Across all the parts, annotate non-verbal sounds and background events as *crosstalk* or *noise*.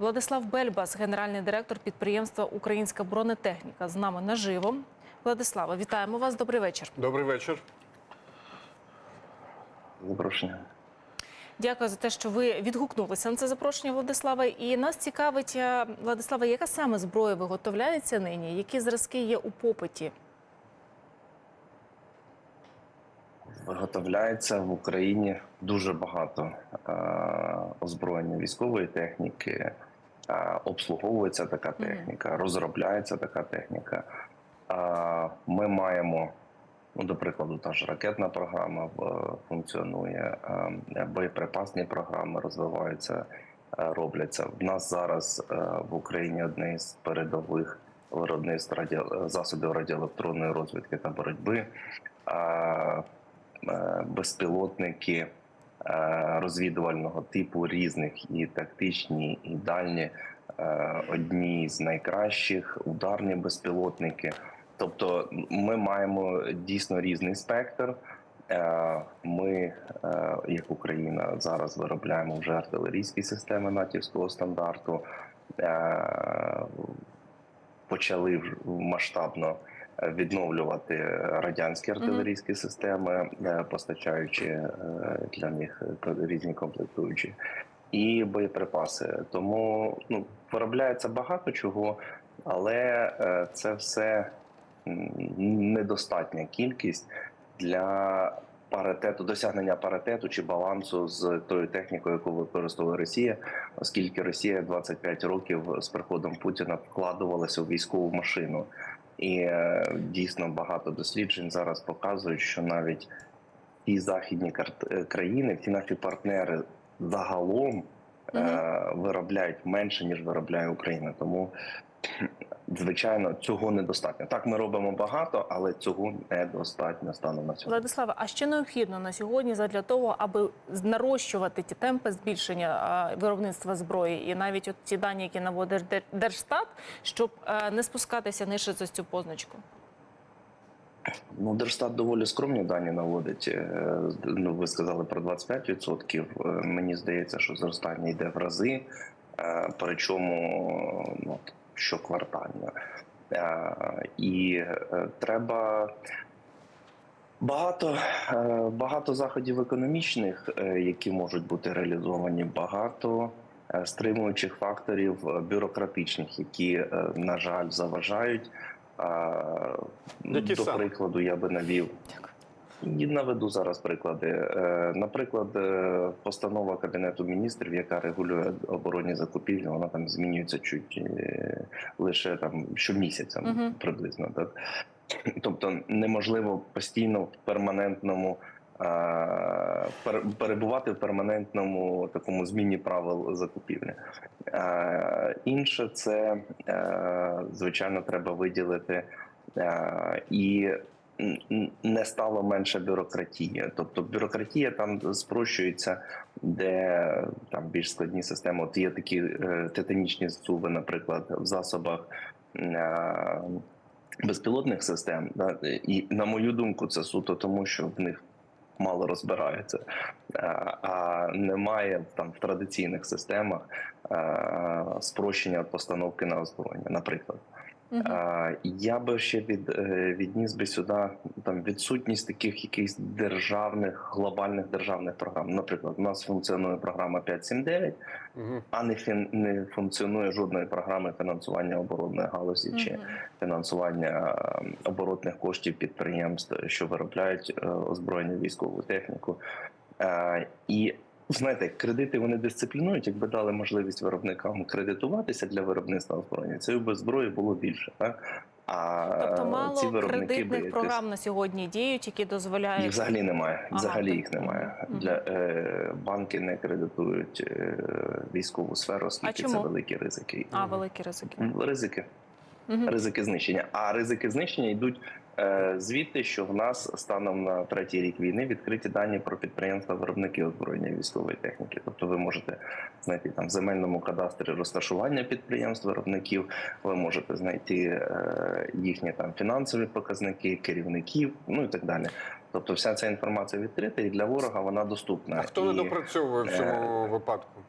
Владислав Бельбас, генеральний директор підприємства Українська бронетехніка, з нами наживо. Владислава, вітаємо вас. Добрий вечір. Добрий вечір. Запрошення. Дякую за те, що ви відгукнулися на це запрошення, Владислава. І нас цікавить, е, Владислава, яка саме зброя виготовляється нині? Які зразки є у попиті? Виготовляється в Україні дуже багато е, озброєння військової техніки, обслуговується така техніка, розробляється така техніка. Е, ми маємо, ну, до прикладу, та ж ракетна програма функціонує, е, боєприпасні програми розвиваються, е, робляться. В нас зараз е, в Україні одне із передових виробництв раді... засобів радіоелектронної розвідки та боротьби. Е, е, безпілотники е, розвідувального типу різних і тактичні, і дальні. Е, Одні з найкращих ударні безпілотники. Тобто, ми маємо дійсно різний спектр. Е, Ми, е, як Україна, зараз виробляємо вже артилерійські системи натівського стандарту. Е, Почали масштабно е, відновлювати радянські артилерійські системи, е, постачаючи е, для них е, різні комплектуючі і боєприпаси. Тому ну виробляється багато чого, але це все недостатня кількість для паритету, досягнення паритету чи балансу з тою технікою, яку використовує Росія, оскільки Росія 25 років з приходом Путіна вкладувалася у військову машину. І е, дійсно багато досліджень зараз показують, що навіть ті західні е, країни, ті наші партнери загалом е, виробляють менше ніж виробляє Україна. Тому звичайно цього недостатньо. Так, ми робимо багато, але цього недостатньо станом на сьогодні. Владислава, а що необхідно на сьогодні для того, аби нарощувати ті темпи збільшення виробництва зброї, і навіть от ті дані, які наводить Дер- Держстат, щоб е, не спускатися нижче за цю позначку? Ну, Держстат доволі скромні дані наводить. Е, Ну, ви сказали про 25%. Е, Мені здається, що зростання йде в рази, причому ну, щоквартально. Е, І е, треба багато, е, багато заходів економічних, які можуть бути реалізовані, багато стримуючих факторів бюрократичних, які, на жаль, заважають. Які До саме? прикладу, я би навів. І наведу зараз приклади. Е, Наприклад, е, постанова Кабінету міністрів, яка регулює оборонні закупівлі, вона там змінюється чуть е, лише там щомісяця Мгм. приблизно. Так? Тобто неможливо постійно в перманентному перебувати в перманентному такому зміні правил закупівлі. Інше це звичайно треба виділити і не стало менше бюрократії. Тобто бюрократія там спрощується, де там більш складні системи. От є такі е, титанічні зуби, наприклад, в засобах. е, Безпілотних систем, да, і на мою думку, це суто тому, що в них мало розбираються, Е, а немає там в традиційних системах е, спрощення постановки на озброєння, наприклад. Е, Я би ще від, е, відніс би сюди там відсутність таких якихось державних глобальних державних програм. Наприклад, у нас функціонує програма 5.7.9, Угу. а не фін, не функціонує жодної програми фінансування оборонної галузі чи фінансування е, оборотних коштів підприємств, що виробляють е, озброєння військову техніку. І знаєте, кредити вони дисциплінують. Якби дали можливість виробникам кредитуватися для виробництва озброєння, цієї би зброї було більше. Так? А Тобто ці мало виробники би кредитних якось- програм на сьогодні діють, які дозволяють їх взагалі немає. Ага, Взагалі так. їх немає. Мгм. Для е, банки не кредитують е, військову сферу, оскільки це великі ризики. а великі ризики. Ризики. Мгм. ризики знищення. А ризики знищення йдуть звідти, що в нас станом на третій рік війни відкриті дані про підприємства виробники озброєння військової техніки. Тобто, ви можете знайти там в земельному кадастрі розташування підприємств виробників. Ви можете знайти е, їхні там фінансові показники, керівників, ну і так далі. Тобто, вся ця інформація відкрита, і для ворога вона доступна. А хто не допрацьовує в цьому випадку?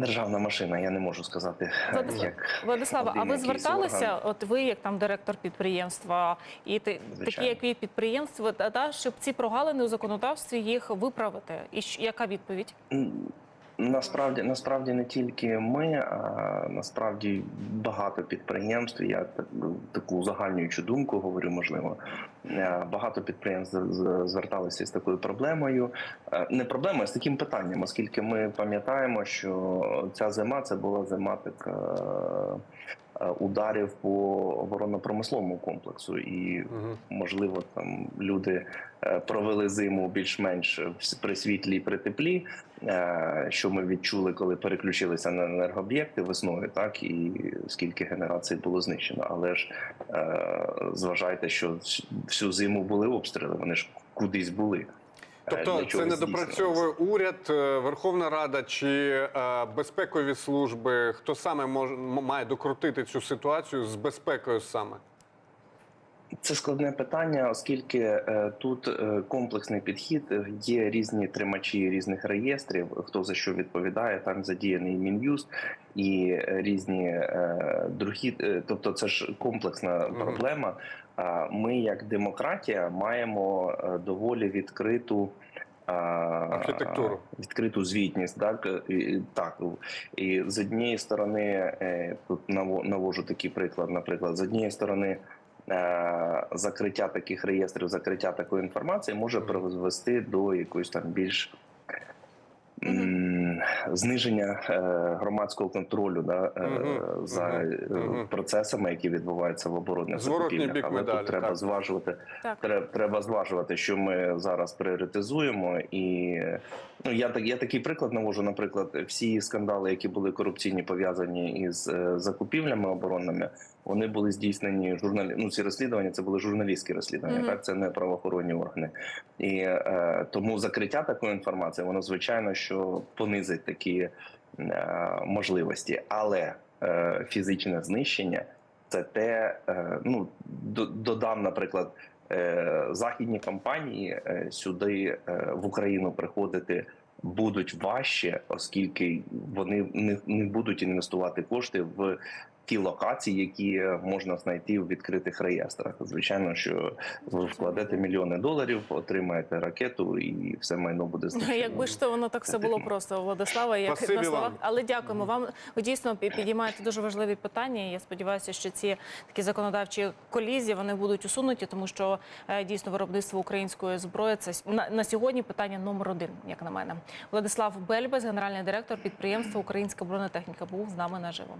Державна машина, я не можу сказати, Владислав- як Владислава, а ви зверталися? орган. От ви, як там директор підприємства, і ти, такі, як підприємство, та, та, щоб ці прогалини у законодавстві їх виправити. І яка відповідь? Насправді, насправді не тільки ми, а насправді багато підприємств. Я так- таку загальнюючу думку говорю, можливо. е, Багато підприємств зверталися з такою проблемою. Е, Не проблемою, а з таким питанням, оскільки ми пам'ятаємо, що ця зима це була зима така ударів по оборонно-промисловому комплексу, і можливо, там люди е, провели зиму більш-менш при світлі і при теплі, е, що ми відчули, коли переключилися на енергооб'єкти весною, так і скільки генерацій було знищено. Але ж е, зважайте, що всю зиму були обстріли, вони ж кудись були. Тобто це не допрацьовує уряд, е, Верховна Рада чи е, безпекові служби. Хто саме може має докрутити цю ситуацію з безпекою саме? Це складне питання, оскільки е, тут е, комплексний підхід. е, Є різні тримачі різних реєстрів, хто за що відповідає. Там задіяний мін'юст і різні другі. Тобто, це ж комплексна проблема. А Ми, як демократія, маємо доволі відкриту. Архітектуру. відкриту звітність, так і, так і з однієї сторони, тут наво- навожу такий приклад. Наприклад, з однієї сторони, закриття таких реєстрів, закриття такої інформації може привести до якоїсь там більш м, зниження е, громадського контролю да, е, Мгм, за е, процесами, які відбуваються в оборонних закупівлях. бік Але медалі, тут треба так. зважувати Так. Треба, треба зважувати, що ми зараз пріоритизуємо, і ну я так я такий приклад навожу. Наприклад, всі скандали, які були корупційні, пов'язані із е, закупівлями оборонними, вони були здійснені журналі... Ну, ці розслідування це були журналістські розслідування. Мгм. Так, це не правоохоронні органи. І е, тому закриття такої інформації, воно звичайно, що понизить такі е, можливості, але е, фізичне знищення це те, е, ну додам, наприклад. Західні компанії сюди в Україну приходити будуть важче, оскільки вони не, не будуть інвестувати кошти в ті локації, які е, можна знайти в відкритих реєстрах. Звичайно, що ви вкладете мільйони доларів, отримаєте ракету, і все майно буде *laughs* знищено. Якби ж то воно так все було просто, Владислава, як Спасибі на словах. вам. Але дякуємо вам. Ви дійсно підіймаєте дуже важливі питання. Я сподіваюся, що ці такі законодавчі колізії вони будуть усунуті, тому що е, дійсно виробництво української зброї це на, на сьогодні питання номер один, як на мене. Владислав Бельбес, генеральний директор підприємства Українська бронетехніка, був з нами наживо.